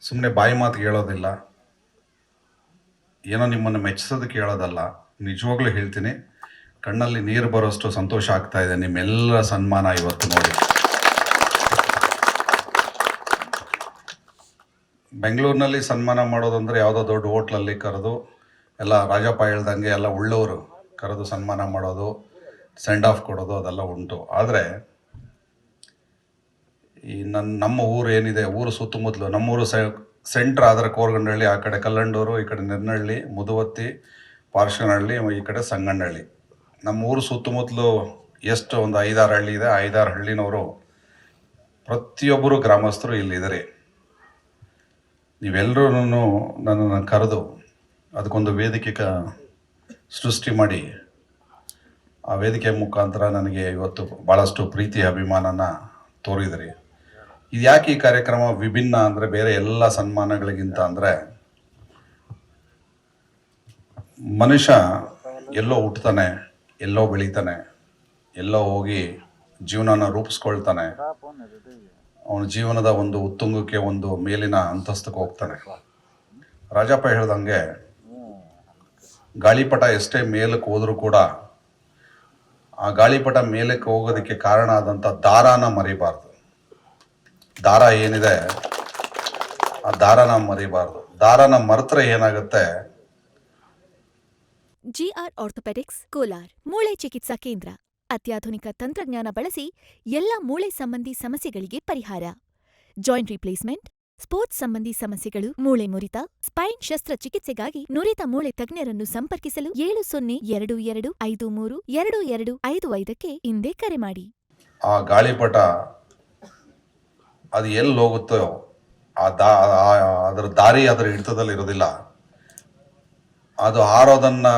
ಸುಮ್ಮನೆ ಬಾಯಿ ಮಾತು ಹೇಳೋದಿಲ್ಲ. ಏನೋ ನಿಮ್ಮನ್ನು ಮೆಚ್ಚಿಸೋದಕ್ಕೆ ಹೇಳೋದಲ್ಲ. ನಿಜವಾಗ್ಲೂ ಹೇಳ್ತೀನಿ. ಕಣ್ಣಲ್ಲಿ ನೀರು ಬರೋಷ್ಟು ಸಂತೋಷ ಆಗ್ತಾ ಇದೆ. ನಿಮ್ಮೆಲ್ಲರ ಸನ್ಮಾನ ಇವತ್ತು ನೋಡಿ. ಬೆಂಗಳೂರಿನಲ್ಲಿ ಸನ್ಮಾನ ಮಾಡೋದಂದ್ರೆ ಯಾವುದೋ ದೊಡ್ಡ ಹೋಟ್ಲಲ್ಲಿ ಕರೆದು ಎಲ್ಲ ರಾಜಪ್ಪ ಹೇಳ್ದಂಗೆ ಎಲ್ಲ ಉಳ್ಳವರು ಕರೆದು ಸನ್ಮಾನ ಮಾಡೋದು ಸೆಂಡ್ ಆಫ್ ಕೊಡೋದು ಅದೆಲ್ಲ ಉಂಟು. ಆದರೆ ಈ ನನ್ನ ನಮ್ಮ ಊರು ಏನಿದೆ, ಊರು ಸುತ್ತಮುತ್ತಲು ನಮ್ಮೂರು ಸೆ ಸೆಂಟ್ರ್ ಆದರೆ ಕೋರ್ಗಂಡಹಳ್ಳಿ, ಆ ಕಡೆ ಕಲ್ಲಂಡೂರು, ಈ ಕಡೆ ನಿರ್ನಹಳ್ಳಿ, ಮುದುವತ್ತಿ ಪಾರ್ಶ್ವನಹಳ್ಳಿ ಈ ಕಡೆ ಸಂಗಣ್ಣಹಳ್ಳಿ. ನಮ್ಮ ಊರು ಸುತ್ತಮುತ್ತಲು ಎಷ್ಟು ಒಂದು ಐದಾರು ಹಳ್ಳಿ ಇದೆ ಐದಾರು ಹಳ್ಳಿನವರು ಪ್ರತಿಯೊಬ್ಬರು ಗ್ರಾಮಸ್ಥರು ಇಲ್ಲಿದ್ದಾರೆ. ನೀವೆಲ್ಲರೂ ನನ್ನನ್ನು ಕರೆದು ಅದಕ್ಕೊಂದು ವೇದಿಕೆ ಸೃಷ್ಟಿ ಮಾಡಿ, ಆ ವೇದಿಕೆ ಮುಖಾಂತರ ನನಗೆ ಇವತ್ತು ಭಾಳಷ್ಟು ಪ್ರೀತಿ, ಅಭಿಮಾನನ ತೋರಿದ್ರಿ. ಇದು ಯಾಕೆ ಈ ಕಾರ್ಯಕ್ರಮ ವಿಭಿನ್ನ ಅಂದರೆ ಬೇರೆ ಎಲ್ಲ ಸನ್ಮಾನಗಳಿಗಿಂತ ಅಂದರೆ ಮನುಷ್ಯ ಎಲ್ಲೋ ಹುಟ್ತಾನೆ, ಎಲ್ಲೋ ಬೆಳೀತಾನೆ, ಎಲ್ಲೋ ಹೋಗಿ ಜೀವನನ ರೂಪಿಸ್ಕೊಳ್ತಾನೆ. ಅವನ ಜೀವನದ ಒಂದು ಉತ್ತುಂಗಕ್ಕೆ ಒಂದು ಮೇಲಿನ ಅಂತಸ್ತಕ್ಕೆ ಹೋಗ್ತಾನೆ. ರಾಜಪ್ಪ ಹೇಳ್ದಂಗೆ, ಗಾಳಿಪಟ ಎಷ್ಟೇ ಮೇಲಕ್ಕೆ ಹೋದರೂ ಕೂಡ ಆ ಗಾಳಿಪಟ ಮೇಲಕ್ಕೆ ಹೋಗೋದಕ್ಕೆ ಕಾರಣ ಆದಂಥ ದಾರಾನ ಮರಿಬಾರ್ದು. ದಾರ ಏನಿದೆ ಆ ದಾರನ ಮರಿಬಾರ್ದು. ದಾರನ ಮರೆತರೆ ಏನಾಗುತ್ತೆ? ಜಿಆರ್ ಆರ್ಥೋಪೆಡಿಕ್ಸ್ ಕೋಲಾರ್ ಮೂಳೆ ಚಿಕಿತ್ಸಾ ಕೇಂದ್ರ. ಅತ್ಯಾಧುನಿಕ ತಂತ್ರಜ್ಞಾನ ಬಳಸಿ ಎಲ್ಲ ಮೂಳೆ ಸಂಬಂಧಿ ಸಮಸ್ಯೆಗಳಿಗೆ ಪರಿಹಾರ. ಜಾಯಿಂಟ್ ರಿಪ್ಲೇಸ್ಮೆಂಟ್ ಸ್ಪೋರ್ಟ್ಸ್ ಸಂಬಂಧಿ ಸಮಸ್ಯೆಗಳು ಮೂಳೆ ಮುರಿತ ಸ್ಪೈನ್ ಶಸ್ತ್ರಚಿಕಿತ್ಸೆಗಾಗಿ ನುರಿತ ಮೂಳೆ ತಜ್ಞರನ್ನು ಸಂಪರ್ಕಿಸಲು ಏಳು ಸೊನ್ನೆ ಎರಡು ಎರಡು ಐದು ಮೂರು ಎರಡು ಎರಡು ಐದು ಐದಕ್ಕೆ ಹಿಂದೆ ಕರೆ ಮಾಡಿ. ಆ ಗಾಳಿಪಟ ಅದು ಎಲ್ಲಿ ಹೋಗುತ್ತೋ ಆ ದಾ ಅದರ ದಾರಿ ಅದರ ಹಿಡಿತದಲ್ಲಿ ಇರೋದಿಲ್ಲ. ಅದು ಹಾರೋದನ್ನು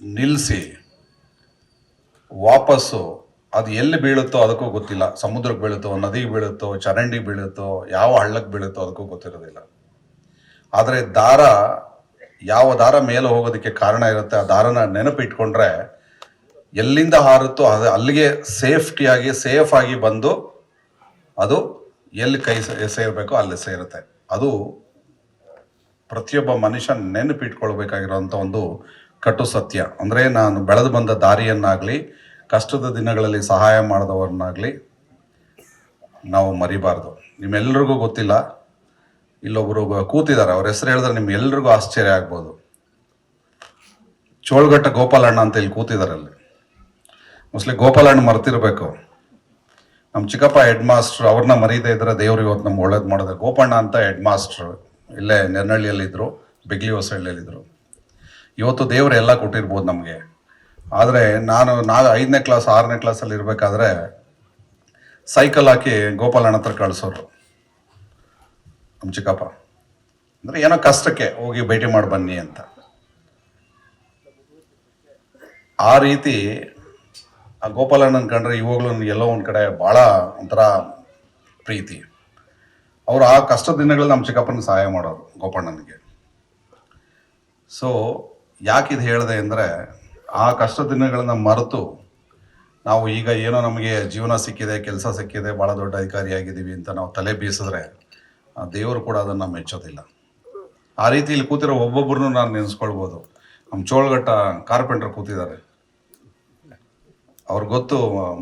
ನಿಲ್ಲಿಸಿ ವಾಪಸ್ಸು ಅದು ಎಲ್ಲಿ ಬೀಳುತ್ತೋ ಅದಕ್ಕೂ ಗೊತ್ತಿಲ್ಲ. ಸಮುದ್ರಕ್ಕೆ ಬೀಳುತ್ತೋ, ನದಿಗೆ ಬೀಳುತ್ತೋ ಚರಂಡಿಗೆ ಬೀಳುತ್ತೋ, ಯಾವ ಹಳ್ಳಕ್ಕೆ ಬೀಳುತ್ತೋ ಅದಕ್ಕೂ ಗೊತ್ತಿರೋದಿಲ್ಲ. ಆದರೆ ದಾರ, ಯಾವ ದಾರ ಮೇಲೆ ಹೋಗೋದಕ್ಕೆ ಕಾರಣ ಇರುತ್ತೆ, ಆ ದಾರನ ನೆನಪಿಟ್ಕೊಂಡ್ರೆ ಎಲ್ಲಿಂದ ಹಾರುತ್ತೋ ಅದು ಅಲ್ಲಿಗೆ ಸೇಫ್ಟಿಯಾಗಿ, ಸೇಫ್ ಆಗಿ ಬಂದು ಅದು ಎಲ್ಲಿ ಕೈ ಸೇರಬೇಕೋ ಅಲ್ಲಿ ಸೇರುತ್ತೆ. ಅದು ಪ್ರತಿಯೊಬ್ಬ ಮನುಷ್ಯ ನೆನಪಿಟ್ಕೊಳ್ಬೇಕಾಗಿರೋಂಥ ಒಂದು ಕಟು ಸತ್ಯ. ಅಂದರೆ ನಾನು ಬೆಳೆದು ಬಂದ ದಾರಿಯನ್ನಾಗಲಿ, ಕಷ್ಟದ ದಿನಗಳಲ್ಲಿ ಸಹಾಯ ಮಾಡಿದವರನ್ನಾಗಲಿ ನಾವು ಮರಿಬಾರ್ದು. ನಿಮ್ಮೆಲ್ರಿಗೂ ಗೊತ್ತಿಲ್ಲ ಇಲ್ಲೊಬ್ಬರು ಕೂತಿದ್ದಾರೆ. ಅವ್ರ ಹೆಸರು ಹೇಳಿದ್ರೆ ನಿಮ್ಗೆಲ್ರಿಗೂ ಆಶ್ಚರ್ಯ ಆಗ್ಬೋದು. ಚೋಳ್ಗಟ್ಟ ಗೋಪಾಲಣ್ಣ ಅಂತ ಇಲ್ಲಿ ಕೂತಿದ್ದಾರೆ ಅಲ್ಲಿ. ಮೋಸ್ಟ್ಲಿ ಗೋಪಾಲಣ್ಣ ಮರ್ತಿರ್ಬೇಕು. ನಮ್ಮ ಚಿಕ್ಕಪ್ಪ ಹೆಡ್ ಮಾಸ್ಟರ್ ಅವ್ರನ್ನ ಮರೀದೇ ಇದ್ರೆ ದೇವ್ರು ಇವತ್ತು ನಮ್ಗೆ ಒಳ್ಳೇದು ಮಾಡಿದೆ ಗೋಪಣ್ಣ ಅಂತ ಹೆಡ್ ಮಾಸ್ಟರ್ ಇಲ್ಲೇ ನೆರ್ನಳ್ಳಿಯಲ್ಲಿದ್ದರು ಬಿಗ್ಲಿ ಹೊಸಳ್ಳಿಯಲ್ಲಿದ್ದರು ಇವತ್ತು ದೇವ್ರು ಎಲ್ಲ ಕೊಟ್ಟಿರ್ಬೋದು ನಮಗೆ. ಆದರೆ ನಾನು ನಾ ಐದನೇ ಕ್ಲಾಸ್, ಆರನೇ ಕ್ಲಾಸಲ್ಲಿ ಇರಬೇಕಾದ್ರೆ ಸೈಕಲ್ ಹಾಕಿ ಗೋಪಾಲಣ್ಣ ಹತ್ರ ಕಳಿಸೋರು. ನಮ್ಮ ಚಿಕ್ಕಪ್ಪ. ಅಂದರೆ ಏನೋ ಕಷ್ಟಕ್ಕೆ ಹೋಗಿ ಭೇಟಿ ಮಾಡಿ ಬನ್ನಿ ಅಂತ. ಆ ರೀತಿ ಆ ಗೋಪಾಲಣ್ಣನ ಕಂಡ್ರೆ ಇವಾಗಲೂ ಎಲ್ಲೋ ಒಂದು ಕಡೆ ಭಾಳ ಒಂಥರ ಪ್ರೀತಿ. ಅವರು ಆ ಕಷ್ಟ ದಿನಗಳಲ್ಲಿ ನಮ್ಮ ಚಿಕ್ಕಪ್ಪನಿಗೆ ಸಹಾಯ ಮಾಡೋರು ಗೋಪಣ್ಣನಿಗೆ ಸೊ ಯಾಕಿದು ಹೇಳಿದೆ ಅಂದರೆ ಆ ಕಷ್ಟ ದಿನಗಳನ್ನು ಮರೆತು ನಾವು ಈಗ ಏನೋ ನಮಗೆ ಜೀವನ ಸಿಕ್ಕಿದೆ, ಕೆಲಸ ಸಿಕ್ಕಿದೆ, ಭಾಳ ದೊಡ್ಡ ಅಧಿಕಾರಿಯಾಗಿದ್ದೀವಿ ಅಂತ ನಾವು ತಲೆ ಬೀಸಿದ್ರೆ ಆ ದೇವರು ಕೂಡ ಅದನ್ನು ಮೆಚ್ಚೋದಿಲ್ಲ. ಆ ರೀತಿ ಇಲ್ಲಿ ಕೂತಿರೋ ಒಬ್ಬೊಬ್ಬರನ್ನು ನಾನು ನೆನೆಸ್ಕೊಳ್ಬೋದು. ನಮ್ಮ ಚೋಳಘಟ್ಟ ಕಾರ್ಪೆಂಟರ್ ಕೂತಿದ್ದಾರೆ. ಅವ್ರಿಗೆ ಗೊತ್ತು,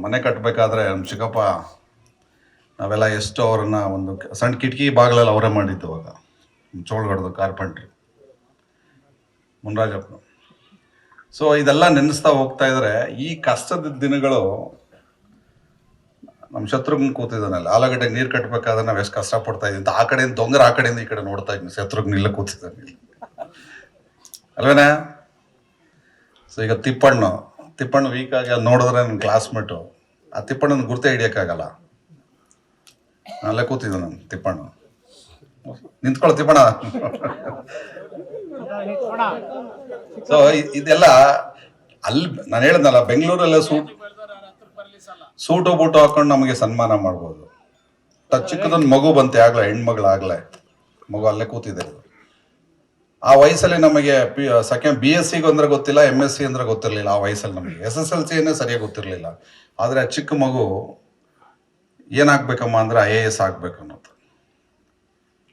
ಮನೆ ಕಟ್ಟಬೇಕಾದ್ರೆ ನಮ್ಮ ಚಿಕ್ಕಪ್ಪ ನಾವೆಲ್ಲ ಎಷ್ಟು ಅವ್ರನ್ನ ಒಂದು ಸಣ್ಣ ಕಿಟಕಿ ಬಾಗಿಲಲ್ಲಿ ಅವರೇ ಮಾಡಿದ್ದು ಅವಾಗ ಚೋಳ್ಗಡ್ದು ಕಾರ್ಪೆಂಟ್ರಿ. ಮುನ್ರಾಜಪ್ಪ ಸೊ ಇದೆಲ್ಲ ನೆನೆಸ್ತಾ ಹೋಗ್ತಾ ಇದ್ರೆ ಈ ಕಷ್ಟದ ದಿನಗಳು ನಮ್ಮ ಶತ್ರುಘ್ನ ಕೂತಿದ್ದಾನಲ್ಲ ಆಲೂಗಡ್ಡೆಗೆ ನೀರು ಕಟ್ಟಬೇಕಾದ್ರೆ ನಾವು ಎಷ್ಟು ಕಷ್ಟಪಡ್ತಾ ಇದ್ದೀವಿ ಅಂತ ಆ ಕಡೆಯಿಂದ ದೊಂಗರ, ಆ ಕಡೆಯಿಂದ ಈ ಕಡೆ ನೋಡ್ತಾ ಇದ್ದೀನಿ ಶತ್ರುಘ್ನ ಇಲ್ಲ ಕೂತಿದ್ದಾನೆ. ಅಲ್ವೇನಾ? ಸೊ ಈಗ ತಿಪ್ಪಣ್ಣು. ತಿಪ್ಪಣ್ಣು ವೀಕ್ ಆಗಿ ಅದು ನೋಡಿದ್ರೆ ನನ್ನ ಕ್ಲಾಸ್ಮೇಟು ಆ ತಿಪ್ಪಣ್ಣನ ಗುರ್ತೆ ಹಿಡಿಯೋಕ್ಕಾಗಲ್ಲ. ಅಲ್ಲೇ ಕೂತಿದ್ದೆ ನಾನು, ತಿಪ್ಪಣ್ಣ. ನಿಂತ್ಕೊಳ್ಳೋ ತಿಪ್ಪಣ್ಣ. ಸೊ ಇದೆಲ್ಲ ಅಲ್ಲಿ ನಾನು ಹೇಳಿದ್ನಲ್ಲ ಬೆಂಗಳೂರಲ್ಲ ಸೂಟ್, ಸೂಟು ಬೂಟು ಹಾಕೊಂಡು ನಮಗೆ ಸನ್ಮಾನ ಮಾಡ್ಬೋದು. ಚಿಕ್ಕದೊಂದು ಮಗು ಬಂತೆ, ಆಗ್ಲೇ ಹೆಣ್ಮಗಳಾಗ್ಲೇ ಮಗು ಅಲ್ಲೇ ಕೂತಿದೆ ಆ ವಯಸ್ಸಲ್ಲಿ ನಮಗೆ ಪಿ ಸೆಕೆಂಡ್ ಬಿ ಎಸ್ ಸಿಗೆ ಅಂದ್ರೆ ಗೊತ್ತಿಲ್ಲ ಎಂ ಎಸ್ ಸಿ ಅಂದ್ರೆ ಗೊತ್ತಿರಲಿಲ್ಲ ಆ ವಯಸ್ಸಲ್ಲಿ ನಮಗೆ. ಎಸ್ ಎಸ್ ಎಲ್ ಸಿನೇ ಸರಿಯಾಗಿ ಗೊತ್ತಿರಲಿಲ್ಲ. ಆದರೆ ಚಿಕ್ಕ ಮಗು ಏನಾಗ್ಬೇಕಮ್ಮ ಅಂದ್ರೆ ಐ ಎ ಎಸ್ ಆಗಬೇಕು ಅನ್ನೋದು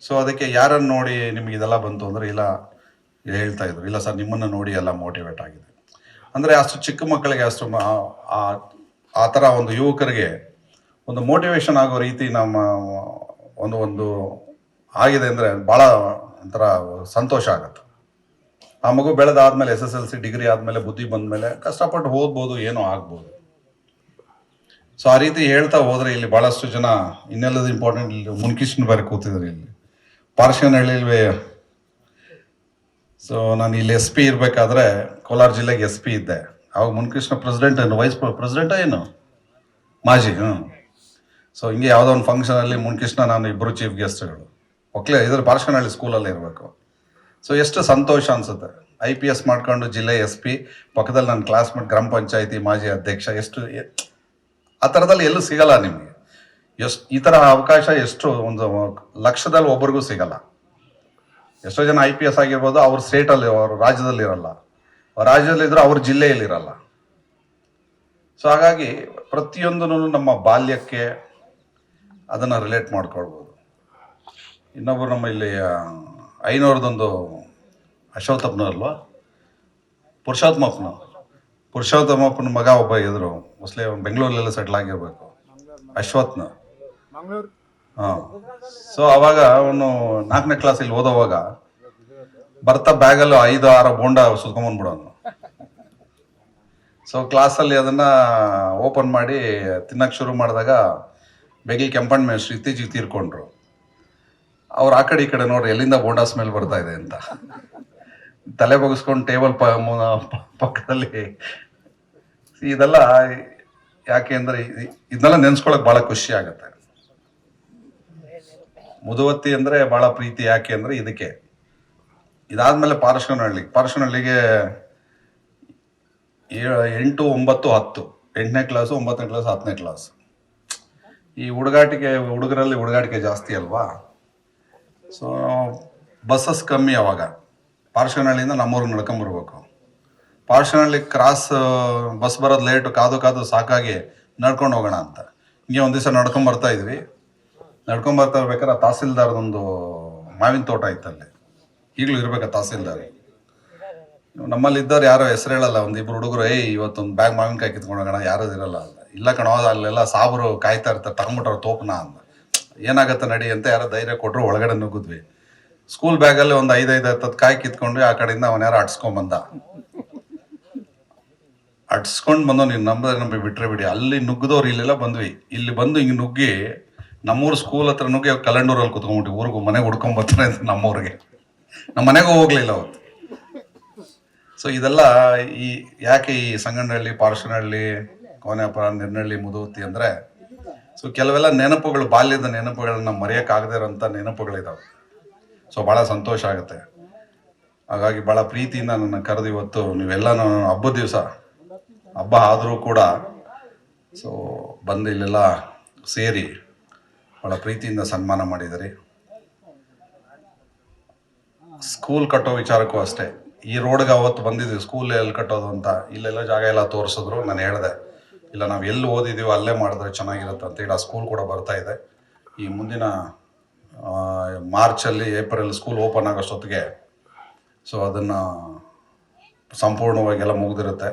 ಸೊ ಅದಕ್ಕೆ ಯಾರನ್ನು ನೋಡಿ ನಿಮಗೆ ಇದೆಲ್ಲ ಬಂತು ಅಂದರೆ ಇಲ್ಲ, ಹೇಳ್ತಾ ಇದ್ರು. ಇಲ್ಲ ಸರ್, ನಿಮ್ಮನ್ನು ನೋಡಿ ಎಲ್ಲ ಮೋಟಿವೇಟ್ ಆಗಿದೆ. ಅಂದರೆ ಅಷ್ಟು ಚಿಕ್ಕ ಮಕ್ಕಳಿಗೆ ಅಷ್ಟು ಆ ಥರ ಒಂದು ಯುವಕರಿಗೆ ಒಂದು ಮೋಟಿವೇಶನ್ ಆಗೋ ರೀತಿ ನಮ್ಮ ಒಂದು ಒಂದು ಆಗಿದೆ ಅಂದರೆ ಭಾಳ ಒಂಥರ ಸಂತೋಷ ಆಗುತ್ತೆ. ಆ ಮಗು ಬೆಳೆದಾದ್ಮೇಲೆ S S L C degree ಆದಮೇಲೆ ಬುದ್ಧಿ ಬಂದಮೇಲೆ ಕಷ್ಟಪಟ್ಟು ಓದ್ಬೋದು, ಏನೋ ಆಗ್ಬೋದು. ಸೊ ಆ ರೀತಿ ಹೇಳ್ತಾ ಹೋದರೆ ಇಲ್ಲಿ ಭಾಳಷ್ಟು ಜನ ಇನ್ನೆಲ್ಲದ ಇಂಪಾರ್ಟೆಂಟ್ ಇಲ್ಲಿ ಮುನ್ಕಿಷ್ಣ ಬೇರೆ ಕೂತಿದ್ದಾರೆ ಇಲ್ಲಿ. ಪಾರ್ಶ್ವನಹಳ್ಳಿಲ್ವೇ ಸೊ ನಾನು ಇಲ್ಲಿ ಎಸ್ ಪಿ ಇರಬೇಕಾದ್ರೆ ಕೋಲಾರ ಜಿಲ್ಲೆಗೆ ಎಸ್ ಪಿ ಇದ್ದೆ. ಅವಾಗ ಮುನ್ಕೃಷ್ಣ ಪ್ರೆಸಿಡೆಂಟ್ ಏನು ವೈಸ್ ಪ್ರೆಸಿಡೆಂಟ ಏನು? ಮಾಜಿ ಹ್ಞೂ ಸೊ ಹಿಂಗೆ ಯಾವುದೋ ಒಂದು ಫಂಕ್ಷನಲ್ಲಿ ಮುನ್ಕೃಷ್ಣ, ನಾನು ಇಬ್ಬರು ಚೀಫ್ ಗೆಸ್ಟ್ಗಳು ಒಕ್ಲೆ ಇದ್ರ ಪಾರ್ಶ್ವನಹಳ್ಳಿ ಸ್ಕೂಲಲ್ಲಿ ಇರಬೇಕು. ಸೊ ಎಷ್ಟು ಸಂತೋಷ ಅನ್ಸುತ್ತೆ. ಐ ಪಿ ಎಸ್ ಮಾಡ್ಕೊಂಡು ಜಿಲ್ಲೆ ಎಸ್ ಪಿ ಪಕ್ಕದಲ್ಲಿ ನನ್ನ ಕ್ಲಾಸ್ಮೇಟ್ ಗ್ರಾಮ ಪಂಚಾಯತಿ ಮಾಜಿ ಅಧ್ಯಕ್ಷ, ಎಷ್ಟು ಆ ಥರದಲ್ಲಿ ಎಲ್ಲೂ ಸಿಗಲ್ಲ ನಿಮಗೆ. ಎಷ್ಟು, ಈ ಥರ ಅವಕಾಶ ಎಷ್ಟು ಒಂದು ಲಕ್ಷದಲ್ಲಿ ಒಬ್ರಿಗೂ ಸಿಗಲ್ಲ. ಎಷ್ಟೋ ಜನ ಐ ಪಿ ಎಸ್ ಆಗಿರ್ಬೋದು, ಅವ್ರ ಸ್ಟೇಟಲ್ಲಿ ಅವ್ರ ರಾಜ್ಯದಲ್ಲಿ ಇರಲ್ಲ. ಅವ್ರ ರಾಜ್ಯದಲ್ಲಿ ಇದ್ರೆ ಅವ್ರ ಜಿಲ್ಲೆಯಲ್ಲಿ ಇರಲ್ಲ. ಸೊ ಹಾಗಾಗಿ ಪ್ರತಿಯೊಂದನ್ನು ನಮ್ಮ ಬಾಲ್ಯಕ್ಕೆ ಅದನ್ನು ರಿಲೇಟ್ ಮಾಡ್ಕೊಳ್ಬೋದು. ಇನ್ನೊಬ್ಬರು ನಮ್ಮ ಇಲ್ಲಿ ಐನೂರದೊಂದು ಅಶ್ವತ್ಥಪ್ಪನಲ್ವಾ ಪುರುಷೋತ್ತಮಪ್ಪನ. ಪುರುಷೋತ್ತಮಪ್ಪನ ಮಗ ಒಬ್ಬ ಇದ್ರು. ಮೋಸ್ಟ್ಲಿ ಬೆಂಗಳೂರಲ್ಲೆಲ್ಲ ಸೆಟ್ಲ್ ಆಗಿರ್ಬೇಕು. ಅಶ್ವತ್ನ ಹಾಂ. ಸೊ ಅವಾಗ ಅವನು ನಾಲ್ಕನೇ ಕ್ಲಾಸಲ್ಲಿ ಓದೋವಾಗ ಬರ್ತಾ ಬ್ಯಾಗಲ್ಲೂ ಐದು ಆರು ಬೋಂಡ ಸುತ್ಕೊಂಬಂದ್ಬಿಡೋನು ಸೊ ಕ್ಲಾಸಲ್ಲಿ ಅದನ್ನ ಓಪನ್ ಮಾಡಿ ತಿನ್ನಕ್ಕೆ ಶುರು ಮಾಡಿದಾಗ ಬೆಗಿ ಕೆಂಪಣ್ಣ ಮೇಷ್ಟ್ರು ಇತ್ತೀಚೆಗೆ ತೀರ್ಕೊಂಡ್ರು. ಅವ್ರು ಆ ಕಡೆ ಈ ಕಡೆ ನೋಡ್ರಿ, ಎಲ್ಲಿಂದ ಬೋಂಡಾ ಸ್ಮೆಲ್ ಬರ್ತಾ ಇದೆ ಅಂತ. ತಲೆ ಬಗ್ಸ್ಕೊಂಡು ಟೇಬಲ್ ಪಕ್ಕದಲ್ಲಿ. ಇದೆಲ್ಲ ಯಾಕೆ ಅಂದ್ರೆ ಇದನ್ನೆಲ್ಲ ನೆನ್ಸ್ಕೊಳಕ್ ಬಹಳ ಖುಷಿ ಆಗತ್ತೆ. ಮುದುವತ್ತಿ ಅಂದ್ರೆ ಬಹಳ ಪ್ರೀತಿ, ಯಾಕೆ ಅಂದ್ರೆ ಇದಕ್ಕೆ. ಇದಾದ್ಮೇಲೆ ಪಾರ್ಶ್ವನಹಳ್ಳಿ ಪಾರ್ಶ್ವನಹಳ್ಳಿಗೆ ಎಂಟು, ಒಂಬತ್ತು, ಹತ್ತು, ಎಂಟನೇ ಕ್ಲಾಸು, ಒಂಬತ್ತನೇ ಕ್ಲಾಸ್, ಹತ್ತನೇ ಕ್ಲಾಸ್. ಈ ಹುಡುಗಾಟಿಕೆ, ಹುಡುಗರಲ್ಲಿ ಹುಡುಗಾಟಿಕೆ ಜಾಸ್ತಿ ಅಲ್ವಾ? ಸೊ ಬಸ್ಸಸ್ ಕಮ್ಮಿ ಅವಾಗ. ಪಾರ್ಶ್ವನಹಳ್ಳಿಯಿಂದ ನಮ್ಮೂರಿಗೆ ನಡ್ಕೊಂಬರ್ಬೇಕು ಪಾರ್ಶ್ವನಹಳ್ಳಿ ಕ್ರಾಸ್ ಬಸ್ ಬರೋದು ಲೇಟು ಕಾದು ಕಾದು ಸಾಕಾಗಿ ನಡ್ಕೊಂಡು ಹೋಗೋಣ ಅಂತ. ಹಿಂಗೆ ಒಂದು ದಿವಸ ನಡ್ಕೊಂಬರ್ತಾ ಇದ್ವಿ. ನಡ್ಕೊಂಬರ್ತಾ ಇರ್ಬೇಕಾದ್ರೆ ತಹಸೀಲ್ದಾರ್ದೊಂದು ಮಾವಿನ ತೋಟ ಇತ್ತಲ್ಲಿ. ಈಗಲೂ ಇರಬೇಕಾ ತಹಸೀಲ್ದಾರ್. ನಮ್ಮಲ್ಲಿ ಇದ್ದವ್ರು ಯಾರು ಹೆಸರು ಹೇಳಲ್ಲ ಇಬ್ಬರು ಹುಡುಗರು, ಏಯ್, ಇವತ್ತೊಂದು ಬ್ಯಾಗ್ ಮಾವಿನಕಾಯಿ ಕಿತ್ಕೊಂಡು ಹೋಗೋಣ ಯಾರು ಇರಲ್ಲ ಇಲ್ಲ ಕಣೋ, ಅಲ್ಲೆಲ್ಲ ಸಾಬರು ಕಾಯ್ತಾ ಇರ್ತಾರೆ, ತಗೊಂಬಿಟ್ರೆ ತೋಪನ ಅಂತ. ಏನಾಗತ್ತೆ ನಡಿ ಅಂತ ಯಾರೋ ಧೈರ್ಯ ಕೊಟ್ಟರು ಒಳಗಡೆ ನುಗ್ಗಿದ್ವಿ. ಸ್ಕೂಲ್ ಬ್ಯಾಗಲ್ಲಿ ಒಂದು ಐದೈದು ಹತ್ತತ್ತು ಕಾಯಿ ಕಿತ್ಕೊಂಡ್ವಿ ಆ ಕಡೆಯಿಂದ ಅವನ ಯಾರು ಅಟ್ಸ್ಕೊಂಡ್ ಅಟ್ಸ್ಕೊಂಡು ಬಂದು ನೀನು ನಂಬದ್ರೆ ನಂಬಿ ಬಿಟ್ಟರೆ ಬಿಡಿ. ಅಲ್ಲಿ ನುಗ್ಗಿದವ್ರು ಇಲ್ಲೆಲ್ಲ ಬಂದ್ವಿ. ಇಲ್ಲಿ ಬಂದು ಹಿಂಗೆ ನುಗ್ಗಿ ನಮ್ಮೂರು ಸ್ಕೂಲ್ ಹತ್ರ ನುಗ್ಗಿ ಕಲ್ಲಂಡೂರಲ್ಲಿ ಕುತ್ಕೊಂಡ್ಬಿಟ್ಟು ಊರಿಗೂ ಮನೆಗೆ ಹುಡ್ಕೊಂಬರ್ತಾರೆ ಅಂತ ನಮ್ಮೂರಿಗೆ. ನಮ್ಮ ಮನೆಗೂ ಹೋಗ್ಲಿಲ್ಲ ಅವತ್ತು. ಸೊ ಇದೆಲ್ಲ ಈ ಯಾಕೆ ಈ ಸಂಗನಹಳ್ಳಿ ಪಾರ್ಶ್ವನಹಳ್ಳಿ ಕೋನೆಪುರ ನಿರ್ನಹಳ್ಳಿ ಮುದುವತಿ ಅಂದ್ರೆ ಸೊ ಕೆಲವೆಲ್ಲ ನೆನಪುಗಳು, ಬಾಲ್ಯದ ನೆನಪುಗಳನ್ನ ಮರೆಯೋಕ್ಕಾಗದೇ ಇರೋಂಥ ನೆನಪುಗಳಿದಾವೆ. ಸೊ ಭಾಳ ಸಂತೋಷ ಆಗುತ್ತೆ. ಹಾಗಾಗಿ ಭಾಳ ಪ್ರೀತಿಯಿಂದ ನನ್ನ ಕರೆದು ಇವತ್ತು ನೀವೆಲ್ಲ ಹಬ್ಬದ ದಿವಸ, ಹಬ್ಬ ಆದರೂ ಕೂಡ ಸೊ ಬಂದು ಇಲ್ಲೆಲ್ಲ ಸೇರಿ ಭಾಳ ಪ್ರೀತಿಯಿಂದ ಸನ್ಮಾನ ಮಾಡಿದಿರಿ. ಸ್ಕೂಲ್ ಕಟ್ಟೋ ವಿಚಾರಕ್ಕೂ ಅಷ್ಟೇ. ಈ ರೋಡ್ಗೆ ಅವತ್ತು ಬಂದಿದ್ವಿ ಸ್ಕೂಲ್ ಎಲ್ಲಿ ಕಟ್ಟೋದು ಅಂತ. ಇಲ್ಲೆಲ್ಲ ಜಾಗ ಎಲ್ಲ ತೋರಿಸಿದ್ರು, ನಾನು ಹೇಳಿದೆ. ಇಲ್ಲ, ನಾವು ಎಲ್ಲಿ ಓದಿದೀವೋ ಅಲ್ಲೇ ಮಾಡಿದ್ರೆ ಚೆನ್ನಾಗಿರುತ್ತೆ ಅಂತೇಳಿ ಆ ಸ್ಕೂಲ್ ಕೂಡ ಬರ್ತಾ ಇದೆ. ಈ ಮುಂದಿನ ಮಾರ್ಚಲ್ಲಿ ಏಪ್ರಿಲ್ ಸ್ಕೂಲ್ ಓಪನ್ ಆಗೋಷ್ಟೊತ್ತಿಗೆ ಸೊ ಅದನ್ನು ಸಂಪೂರ್ಣವಾಗಿ ಎಲ್ಲ ಮುಗಿದಿರುತ್ತೆ.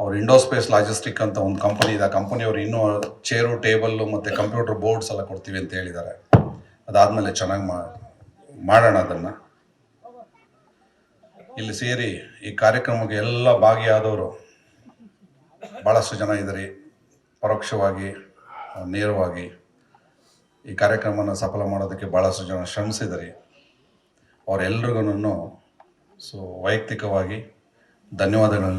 ಅವ್ರು ಇಂಡೋಸ್ಪೇಸ್ ಲಾಜಿಸ್ಟಿಕ್ ಅಂತ ಒಂದು ಕಂಪನಿ ಇದೆ. ಆ ಕಂಪನಿಯವರು ಇನ್ನೂ ಚೇರು ಟೇಬಲ್ಲು ಮತ್ತು ಕಂಪ್ಯೂಟರ್ ಬೋರ್ಡ್ಸ್ ಎಲ್ಲ ಕೊಡ್ತೀವಿ ಅಂತ ಹೇಳಿದ್ದಾರೆ. ಅದಾದಮೇಲೆ ಚೆನ್ನಾಗಿ ಮಾ, ಮಾಡೋಣ ಅದನ್ನು. ಇಲ್ಲಿ ಸೇರಿ ಈ ಕಾರ್ಯಕ್ರಮಕ್ಕೆ ಎಲ್ಲ ಭಾಗಿಯಾದವರು ಭಾಳಷ್ಟು ಜನ ಇದ್ದೀರಿ ಪರೋಕ್ಷವಾಗಿ, ನೇರವಾಗಿ ಈ ಕಾರ್ಯಕ್ರಮವನ್ನು ಸಫಲ ಮಾಡೋದಕ್ಕೆ ಭಾಳಷ್ಟು ಜನ ಶ್ರಮಿಸಿದ್ದಾರೆ ಅವರೆಲ್ರಿಗೂ ಸೊ ವೈಯಕ್ತಿಕವಾಗಿ ಧನ್ಯವಾದಗಳನ್ನ